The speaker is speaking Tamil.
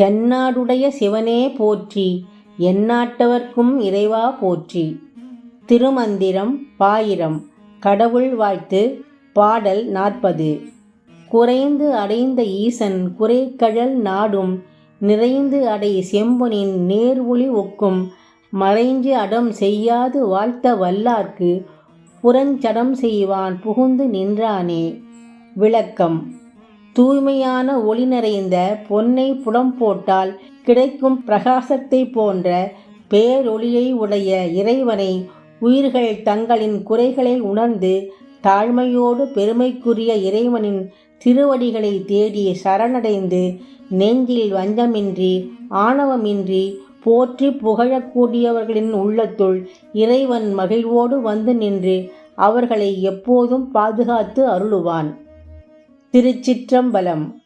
தென்னாடுடைய சிவனே போற்றி எந்நாட்டவர்க்கும் இறைவா போற்றி. திருமந்திரம் பாயிரம் கடவுள் வாழ்த்து பாடல் நாற்பது. குறைந்து அடைந்த ஈசன் குறைக்கழல் நாடும் நிறைந்து அடை செம்பனின் நேர் ஒளி ஒக்கும். மறைஞ்சு அடம் செய்யாது வாழ்த்த வல்லார்க்கு புறஞ்சடம் செய்வான் புகுந்து நின்றானே. விளக்கம் தூய்மையான ஒளி நிறைந்த பொன்னை புடம் போட்டால் கிடைக்கும் பிரகாசத்தை போன்ற பேரொளியை உடைய இறைவனை உயிர்கள் தங்களின் குறைகளை உணர்ந்து தாழ்மையோடு பெருமைக்குரிய இறைவனின் திருவடிகளை தேடி சரணடைந்து நெஞ்சில் வஞ்சமின்றி ஆணவமின்றி போற்றி புகழக்கூடியவர்களின் உள்ளத்துள் இறைவன் மகிழ்வோடு வந்து நின்று அவர்களை எப்போதும் பாதுகாத்து அருளுவான். திருச்சிற்றம்பலம்.